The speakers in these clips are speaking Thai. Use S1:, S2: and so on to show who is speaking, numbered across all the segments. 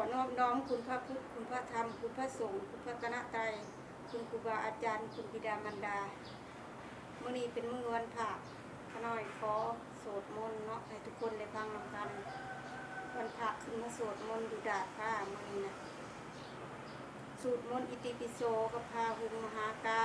S1: อนอบน้อมคุณพระพุทธคุณพระธรรม คุณพระสงฆ์คุณพระกนตรคุณครูบาอาจารย์ คุณบิดามารดาเมื่อนี้เป็นมื้อวันพระขน้อยขอโสดมนต์เนาะให้ทุกคนได้ฟังนำกัน วันพระขึ้นมาสวดมนต์ดูดาดผ้ามื่อนี้นะสูตรมนต์อิติปิโสกับพาหุงมหากา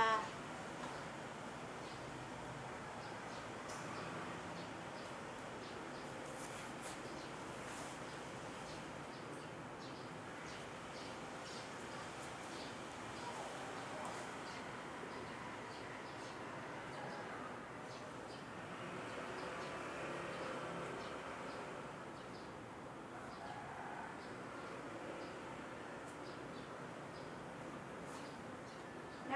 S1: นะ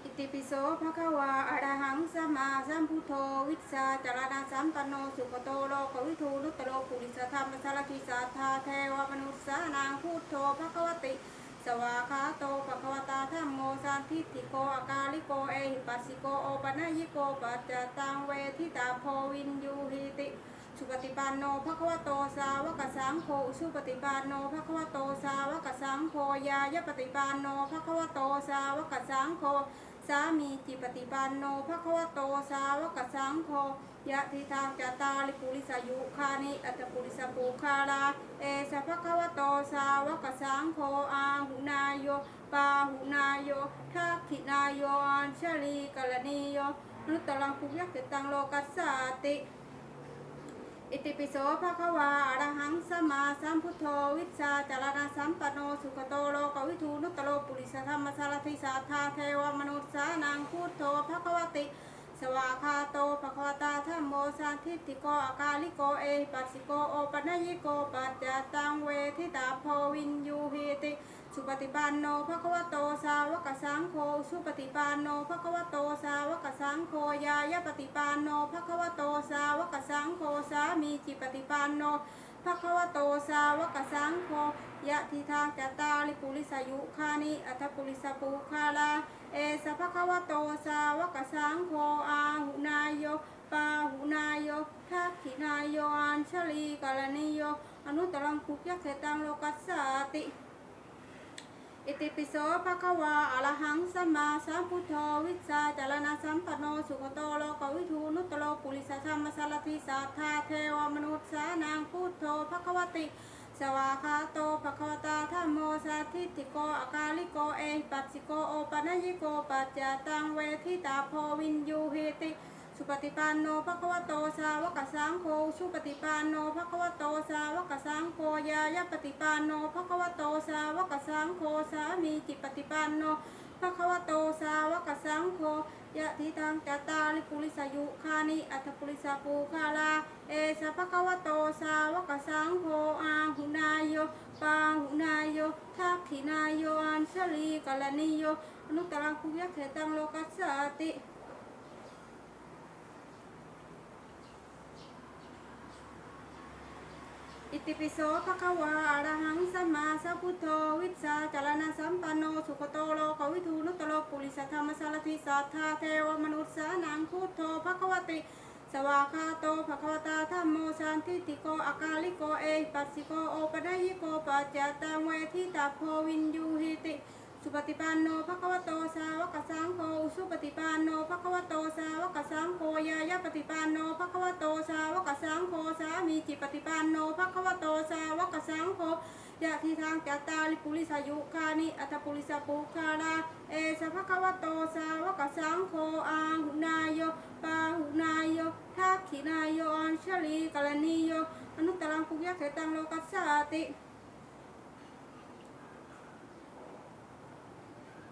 S1: อิ ติปิโสภะคะวาอะระหังสัมมาสัมพุทโธวิชาจารณะสัมปันโนสุขโตโลกวิทูนุตโรปุริสธรรมสารทิสัทธาเทวมนุสสานังพุทโธภะคะวติ สวาคาโตภะคะวตาธัมโมสันทิฏฐิโกอากาลิโกเอหิปัสสิโกโอปะนะยิโกปัจจตังเวทิตาโพวินยูหิติสุปฏิปันโนภะคะวะโตสาวกสังโฆสุปฏิปันโนภะคะวะโตสาวกสังโฆยายปฏิปันโนภะคะวะโตสาวกสังโฆ สามีจิปฏิปันโนภะคะวะโตสาวกสังโฆยะทิทางจตาลิปุริสยุคานิอัตปุริสปุคาลาเอสภะคะวะโตสาวกสังโฆอาหุนายโยปาหุนายโยทักขินายโยอัญชลีกลนีโยนุตตลังปุยักเตตังโลกัสสาติ อิติปิโสภะคะวาอะระหังสัมมาสัมพุทโธวิชชาจารณะสัมปันโนสุขโตโลกวิทูนุตโรปุริสธรรมสารทิสัทธาเทวมนุสสานังพุทโธภะคะวติ สวาคาโตภะคะวตาธัมโมสันทิฏฐิโกอากาลิโกเอหิปัสสิโกโอปะนะยิโกปัจจตังเวทิตาโพวินยูหิติสุปฏิปันโนภะคะวะโตสาวกสังโฆสุปฏิปันโนภะคะวะโตสาวกสังโฆยายปฏิปันโนภะคะวะโตสา โฆสามีจิปฏิปันโนภะคะวะโตสาวกสังโฆยะทิทางจัตตาลิปุริสายุคานิอัตถปุริสปุคาลาเอสภะคะวะโตสาวกสังโฆอาหุนายโยปาหุนายโยทักขินายโยอัญชลีกาลนิโยอนุตตรังคุกยักเขตังโลกัสสาติ อิติปิโสภะคะวาอะระหังสัมมาสัมพุทโธวิชาจารณะสัมปันโนสุขโตโลกวิทูนุตโรปุริสธรรมสารทิสัทธาเทวมนุสสานังพุทโธภะคะวติสวาคาโตภะควตาธัมโมสัทธิติโกอากาลิโกเอปัสสิโกโอปะนะยิโกปัจจตังเวทิตาโพวินยูหิติ สุปฏิปันโนภะคะวะโตสาวกสังโฆสุปฏิปันโนภะคะวะโตสาวกสังโฆยายะปฏิปันโนภะคะวะโตสาวกสังโฆสามีจิปฏิปันโนภะคะวะโตสาวกสังโฆยะทิตังจตาลิปุริสยุคานิอัตถปุริสปูคาลาเอสะภะคะวะโตสาวกสังโฆอาหุนายโยปาหุนายโยทักขินายโยอัญชลีกาลนิโยอนุตตรังคุยะเขตังโลกัสสติ อิติปิโสภะคะวาอะระหังสัมมาสัพพุทโธวิชชาจารณะสัมปันโนสุขโตโลกวิทูนุตตโลปุริสธรรมสารทิสัทธาเทวมนุษย์สานังพุทโธภะคะวติสวาคาโตภะคะวตาธัมโมสันทิติโกอากาลิโกเอหิปัสสิโกโอปะนะยิโกปัจจตังเวทิตาโพวินยูหิติ สุปฏิปันโนภะคะวะโตสาวกสังโฆอุสุปฏิปันโนภะคะวะโตสาวกสังโฆยายะปฏิปันโนภะคะวะโตสาวกสังโฆสามีจิปฏิปันโนภะคะวะโตสาวกสังโฆยะทิทางจัตตาลิปุริสายุคานิอัตถปุริสปุคาลาเอสภะคะวะโตสาวกสังโฆอาหุนายโยปาหุนายโยทักขินายโยอัญชลีกาลนิโยอนุตตรังปุยะเขตังโลกัสสติ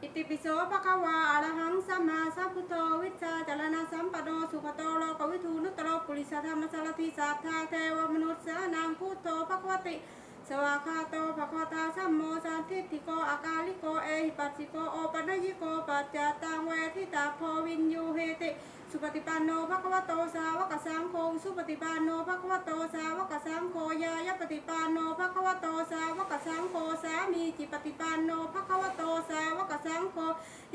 S1: อิติปิโสภะคะวาอะระหังสัมมาสัมพุทโธวิชาจารณะสัมปโนสุขโตโลกวิทูนุตโรปุริสธรรมสารทิสัทธาเทวมนุสสานังพุทโธภะควติ สวากาโตภควตาสัมโมสันทิติโกอากาลิโกเอหิปัสสิโกโอปัญญิโกปัจจตังเวทิตาโพวินยูเฮติ สุปฏิปันโนภควโตสาวกสังโฆสุปฏิปันโนภควโตสาวกสังโฆยายปฏิปันโนภควโตสาวกสังโฆสามีจิปฏิปันโนภควโตสาวกสังโฆ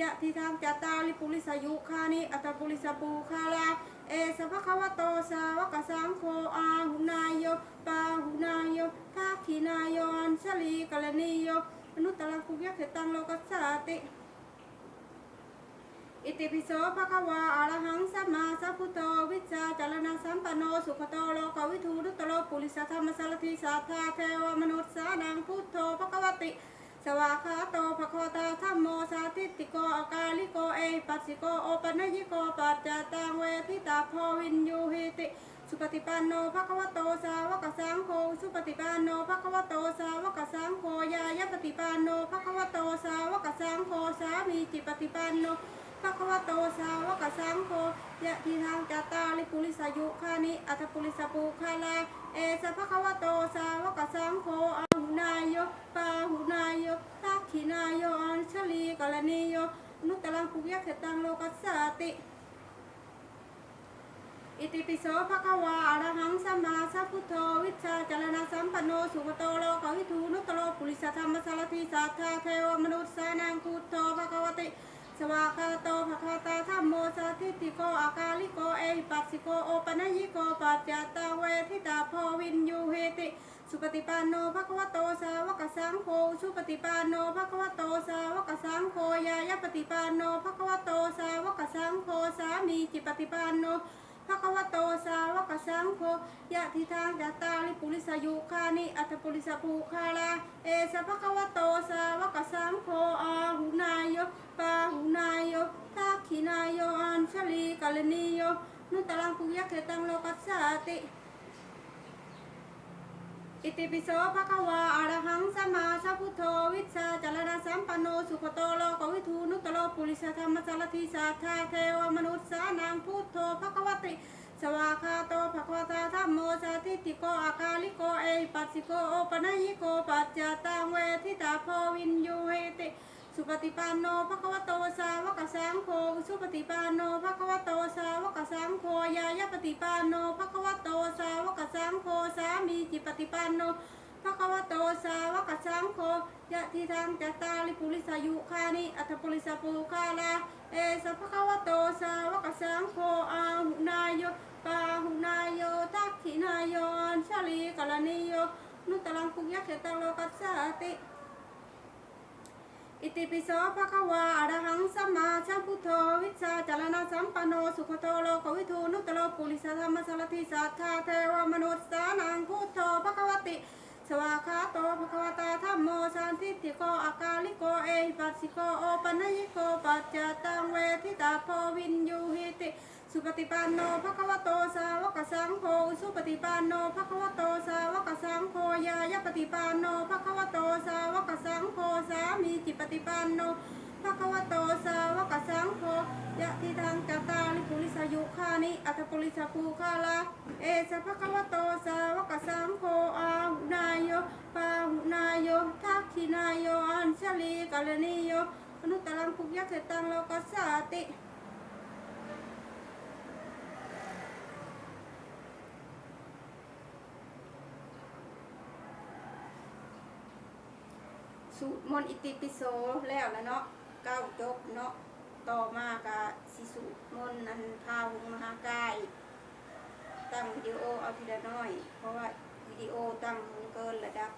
S1: ยะทิทางจตตาลิปุริสยุคานิอัตตปุริสปูคาลาเอสภะคะวะโตสาวกสังโฆอาหุนายโยปาหุนายโยทักขินายโยอัญชลีกัลนิโยมนุตตลังคุยะเขตังโลกัสสติ ติปิโสภะคะวาอะระหังสัมมาสัพพุทโธวิชาจารณะสัมปันโนสุขโตโลกวิทูนุตโลปุริสธรรมสารทิสัทธาเทวมนุษย์สานังพุทโธภะคะวติ สวากาโตภะคะวตาธัมโมสาธิตติโกอากาลิโกเอหิปัสสิโกโอปัญญิโกปัจจตังเวทิตาโพวินยูหิติสุปฏิปันโนภะคะวโตสาวกสังโฆสุปฏิปันโนภะคะวโตสาวกสังโฆยายปฏิปันโนภะคะวโตสาวกสังโฆสามีจิปฏิปันโน ภะคะวะโตสาวกสังโฆยะทีทางจัตตาลิปุริสายุคานิอัตปุริสปูคาลาเอสภะคะวะโตสาวกสังโฆอหุนายโยปาหุนายโยทักขินายโยอัญชลีกัลนิโยนุตตรังปุยะเขตังโลกัสสติอิติปิโสภะคะวาอระหังสัมมาสัพพุทโธวิชาจารณะสัมปันโนสุขโตโลกวิทูนุตโลปุริสธรรมสารทิสัทธาเทวมนุษย์สานังพุทโธภะคะวติ สวากาโตภะคะตาธัมโมสาธิติโกอากาลิโกเอปัสสิโกโอปัญญิโกปัจจตังเวทิตาโพวินยูเฮติ สุปฏิปันโนภะคะวะโตสาวกสังโฆสุปฏิปันโนภะคะวะโตสาวกสังโฆยายปฏิปันโนภะคะวะโตสาวกสังโฆสามีจิปฏิปันโนภะคะวะโตสาวกสังโฆยะทิทางจัตตาลิปุริสยุคานิอัตถปุริสภูคาลาเอสภะคะวะโตสาวกสังโฆอา ลนิโยนุตตลังปุยะเขตังโลกัสสาติอิติปิโสภะคะวาอะระหังสัมมาสัพพุทโธวิชชาจารณะสัมปันโนสุขโตโลกวิทูนุตตโลปุริสธรรมสารทิสัทธาเทวมนุษย์สานังพุทโธภะคะวติสวากาโตภะควตาธัมโมสาธิติโกอากาลิโกเอหิปัสสิโกโอปัญญิโกปัจจตังเวทิตาโพวินยูเฮติ สุปฏิปันโนภะควโตสาวกสังโฆสุปฏิปันโนภะควโต โฆยายปฏิปันโนภะคะวะโตสาวกสังโฆสามีจิปฏิปันโนภะคะวะโตสาวกสังโฆยะทิทางจัตตาลิปุริสายุคานิอัตถปุริสปูคาลาเอสภะคะวะโตสาวกสังโฆอาหุนายโยปาหุนายโยทักขินายโยอัญชลีกัลนิโยนุตตรังคุยะเขตังโลกัสสติ อิติปิโสภะคะวาอรหังสัมมาสัมพุทโธวิชาจารณะสัมปันโนสุขโตโลกวิทูนุตโลปุริสธรรมสารทิสัทธาเทวมนุษย์สานังพุทโธภะคะวติสวากขาโตภะคะวตาธัมโมสันทิฏฐิโกอากาลิโกเอหิปัสสิโกโอปัญญิโกปัจจตังเวทิตาโพวินยูหิติสุปฏิปันโนภะคะวโตสาวกสังโฆ สุปฏิปันโนภะคะวโตสาวกสังโฆ ยายปฏิปันโนภะคะวะโตสาวกสังโฆสา มีจิปฏิปันโนภะคะวะโตสาวกสังโฆยะทิทางจตตาลิปุริสยุคานิอัตถปุริสภูคาลาเอสภะคะวะโตสาวกสังโฆอาหุนายโยปาหุนายโยทักขินายโยอัญชลีกัลนิโยอนุตตรังปุยะเสตังโลกัสสติ สูตรมนอิติปิโสแล้วแล้วเนาะเก้าจบเนาะต่อมากะสิสูตรมนนันพาหุงมหากายตั้งวิดีโอเอาทีละน้อย เพราะว่าวิดีโอตั้งมันเกินระดับ